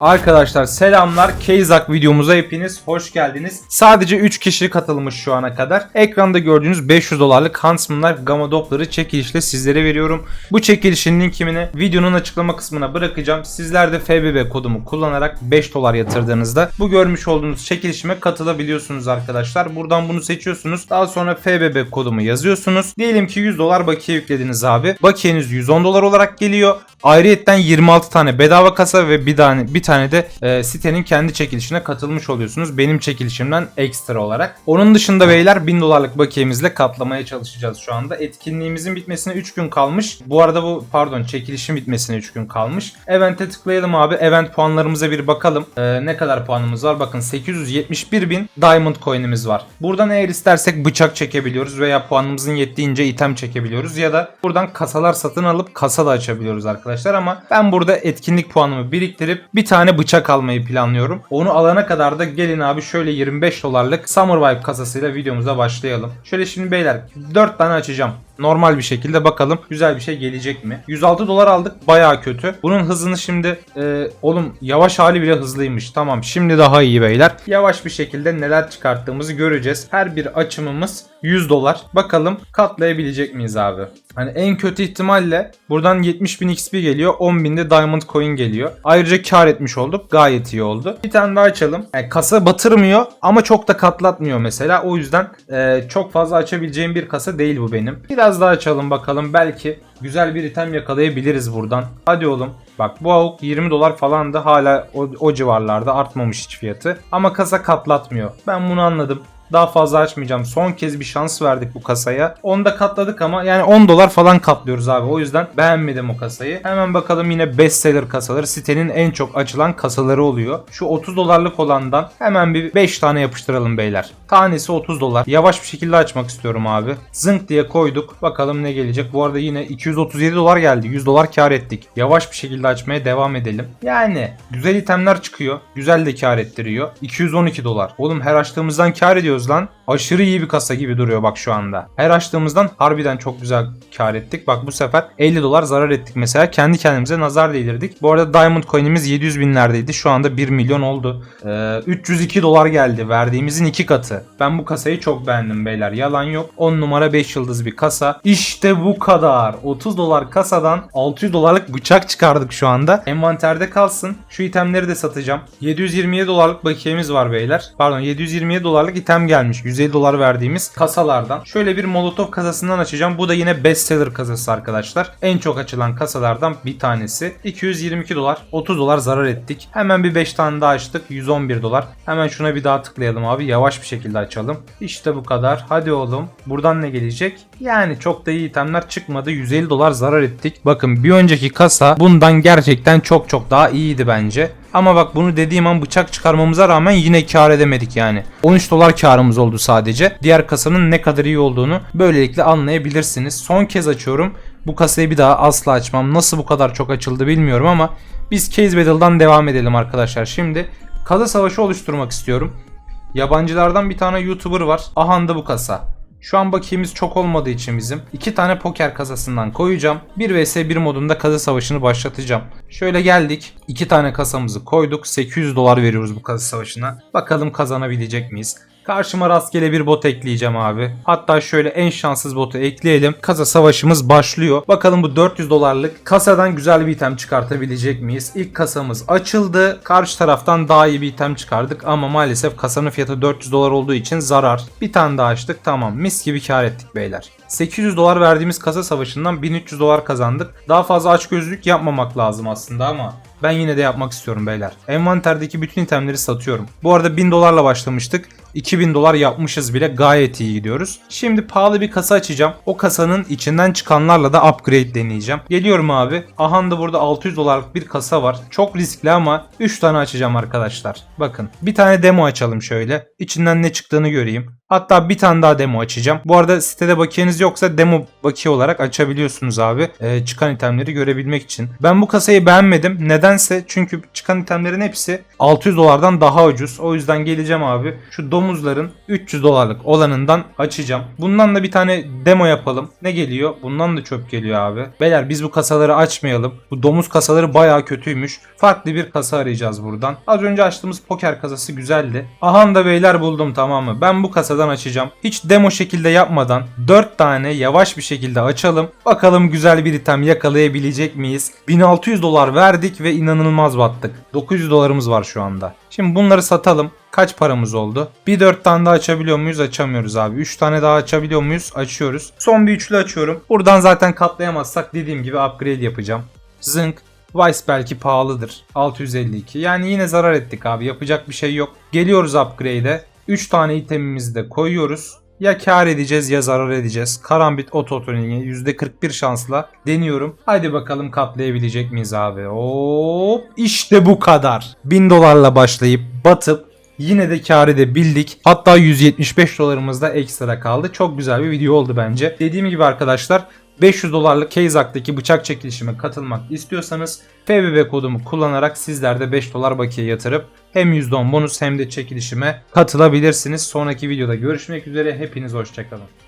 Arkadaşlar selamlar. Keyzak videomuza hepiniz hoş geldiniz. Sadece 3 kişi katılmış şu ana kadar. Ekranda gördüğünüz 500 dolarlık Huntsman Life Gamma Doppler'ı çekilişle sizlere veriyorum. Bu çekilişin linkini videonun açıklama kısmına bırakacağım. Sizler de FBB kodumu kullanarak 5 dolar yatırdığınızda bu görmüş olduğunuz çekilişime katılabiliyorsunuz arkadaşlar. Buradan bunu seçiyorsunuz. Daha sonra FBB kodumu yazıyorsunuz. Diyelim ki 100 dolar bakiye yüklediniz abi. Bakiyeniz 110 dolar olarak geliyor. Ayrıyetten 26 tane bedava kasa ve bir tane bir tane de e, sitenin kendi çekilişine katılmış oluyorsunuz. Benim çekilişimden ekstra olarak. Onun dışında beyler 1000 dolarlık bakiyemizle katlamaya çalışacağız şu anda. Etkinliğimizin bitmesine 3 gün kalmış. Bu arada bu pardon çekilişin bitmesine 3 gün kalmış. Event'e tıklayalım abi. Event puanlarımıza bir bakalım. E, ne kadar puanımız var? Bakın 871 bin Diamond coin'imiz var. Buradan eğer istersek bıçak çekebiliyoruz veya puanımızın yettiğince item çekebiliyoruz ya da buradan kasalar satın alıp kasa da açabiliyoruz arkadaşlar ama ben burada etkinlik puanımı biriktirip bir tane bıçak almayı planlıyorum. Onu alana kadar da gelin abi şöyle 25 dolarlık Summer Vibe kasasıyla videomuza başlayalım. Şöyle şimdi beyler 4 tane açacağım. Normal bir şekilde bakalım güzel bir şey gelecek mi? 106 dolar aldık baya kötü. Bunun hızını şimdi e, oğlum yavaş hali bile hızlıymış. Tamam şimdi daha iyi beyler. Yavaş bir şekilde neler çıkarttığımızı göreceğiz. Her bir açımımız 100 dolar. Bakalım katlayabilecek miyiz abi? Hani en kötü ihtimalle buradan 70.000 XP geliyor. 10.000 de Diamond Coin geliyor. Ayrıca kar etmiş olduk. Gayet iyi oldu. Bir tane daha açalım. Yani kasa batırmıyor ama çok da katlatmıyor mesela. O yüzden e, çok fazla açabileceğim bir kasa değil bu benim. Biraz daha açalım bakalım. Belki güzel bir item yakalayabiliriz buradan. Hadi oğlum. Bak bu avuk 20 dolar falan da hala o, o civarlarda artmamış hiç fiyatı. Ama kasa katlatmıyor. Ben bunu anladım. Daha fazla açmayacağım. Son kez bir şans verdik bu kasaya. Onu da katladık ama yani 10 dolar falan katlıyoruz abi. O yüzden beğenmedim o kasayı. Hemen bakalım yine bestseller kasaları. Sitenin en çok açılan kasaları oluyor. Şu 30 dolarlık olandan hemen bir 5 tane yapıştıralım beyler. Tanesi 30 dolar. Yavaş bir şekilde açmak istiyorum abi. Zınk diye koyduk. Bakalım ne gelecek. Bu arada yine 237 dolar geldi. 100 dolar kar ettik. Yavaş bir şekilde açmaya devam edelim. Yani güzel itemler çıkıyor. Güzel de kar ettiriyor. 212 dolar. Oğlum her açtığımızdan kar ediyoruz lan. Aşırı iyi bir kasa gibi duruyor bak şu anda. Her açtığımızdan harbiden çok güzel kar ettik. Bak bu sefer 50 dolar zarar ettik mesela. Kendi kendimize nazar değdirdik. Bu arada Diamond Coin'imiz 700 binlerdeydi. Şu anda 1 milyon oldu. Ee, 302 dolar geldi. Verdiğimizin iki katı. Ben bu kasayı çok beğendim beyler. Yalan yok. 10 numara 5 yıldız bir kasa. İşte bu kadar. 30 dolar kasadan 600 dolarlık bıçak çıkardık şu anda. Envanterde kalsın. Şu itemleri de satacağım. 727 dolarlık bakiyemiz var beyler. Pardon 727 dolarlık item gelmiş. 150 dolar verdiğimiz kasalardan. Şöyle bir Molotov kasasından açacağım. Bu da yine bestseller kasası arkadaşlar. En çok açılan kasalardan bir tanesi. 222 dolar. 30 dolar zarar ettik. Hemen bir 5 tane daha açtık. 111 dolar. Hemen şuna bir daha tıklayalım abi. Yavaş bir şekilde açalım. İşte bu kadar. Hadi oğlum. Buradan ne gelecek? Yani çok da iyi itemler çıkmadı. 150 dolar zarar ettik. Bakın bir önceki kasa bundan gerçekten çok çok daha iyiydi bence. Ama bak bunu dediğim an bıçak çıkarmamıza rağmen yine kar edemedik yani. 13 dolar karımız oldu sadece. Diğer kasanın ne kadar iyi olduğunu böylelikle anlayabilirsiniz. Son kez açıyorum. Bu kasayı bir daha asla açmam. Nasıl bu kadar çok açıldı bilmiyorum ama biz Case Battle'dan devam edelim arkadaşlar. Şimdi kasa savaşı oluşturmak istiyorum. Yabancılardan bir tane YouTuber var. Ahanda bu kasa. Şu an bakiyemiz çok olmadığı için bizim iki tane poker kasasından koyacağım. 1 vs 1 modunda kasa savaşını başlatacağım. Şöyle geldik. iki tane kasamızı koyduk. 800 dolar veriyoruz bu kasa savaşına. Bakalım kazanabilecek miyiz? Karşıma rastgele bir bot ekleyeceğim abi. Hatta şöyle en şanssız botu ekleyelim. Kasa savaşımız başlıyor. Bakalım bu 400 dolarlık kasadan güzel bir item çıkartabilecek miyiz? İlk kasamız açıldı. Karşı taraftan daha iyi bir item çıkardık ama maalesef kasanın fiyatı 400 dolar olduğu için zarar. Bir tane daha açtık. Tamam mis gibi kar ettik beyler. 800 dolar verdiğimiz kasa savaşından 1300 dolar kazandık. Daha fazla açgözlülük yapmamak lazım aslında ama ben yine de yapmak istiyorum beyler. Envanterdeki bütün itemleri satıyorum. Bu arada 1000 dolarla başlamıştık. 2000 dolar yapmışız bile gayet iyi gidiyoruz. Şimdi pahalı bir kasa açacağım. O kasanın içinden çıkanlarla da upgrade deneyeceğim. Geliyorum abi. Aha da burada 600 dolarlık bir kasa var. Çok riskli ama 3 tane açacağım arkadaşlar. Bakın bir tane demo açalım şöyle. İçinden ne çıktığını göreyim. Hatta bir tane daha demo açacağım. Bu arada sitede bakiyeniz yoksa demo bakiye olarak açabiliyorsunuz abi. Ee, çıkan itemleri görebilmek için. Ben bu kasayı beğenmedim. Nedense çünkü çıkan itemlerin hepsi 600 dolardan daha ucuz. O yüzden geleceğim abi. Şu domuzların 300 dolarlık olanından açacağım. Bundan da bir tane demo yapalım. Ne geliyor? Bundan da çöp geliyor abi. Beyler biz bu kasaları açmayalım. Bu domuz kasaları baya kötüymüş. Farklı bir kasa arayacağız buradan. Az önce açtığımız poker kasası güzeldi. Aha da beyler buldum tamam mı? Ben bu kasadan açacağım. Hiç demo şekilde yapmadan 4 tane yavaş bir şekilde açalım. Bakalım güzel bir item yakalayabilecek miyiz? 1600 dolar verdik ve inanılmaz battık. 900 dolarımız var şu anda. Şimdi bunları satalım. Kaç paramız oldu? Bir 4 tane daha açabiliyor muyuz? Açamıyoruz abi. 3 tane daha açabiliyor muyuz? Açıyoruz. Son bir üçlü açıyorum. Buradan zaten katlayamazsak dediğim gibi upgrade yapacağım. Zınk. Vice belki pahalıdır. 652. Yani yine zarar ettik abi. Yapacak bir şey yok. Geliyoruz upgrade'e. 3 tane itemimizi de koyuyoruz. Ya kar edeceğiz ya zarar edeceğiz. Karambit Auto Tuning'i %41 şansla deniyorum. Haydi bakalım katlayabilecek miyiz abi? Hop işte bu kadar. 1000 dolarla başlayıp batıp Yine de kar edebildik. Hatta 175 dolarımız da ekstra kaldı. Çok güzel bir video oldu bence. Dediğim gibi arkadaşlar 500 dolarlık Keyzak'taki bıçak çekilişime katılmak istiyorsanız FBB kodumu kullanarak sizler de 5 dolar bakiye yatırıp hem %10 bonus hem de çekilişime katılabilirsiniz. Sonraki videoda görüşmek üzere. Hepiniz hoşçakalın.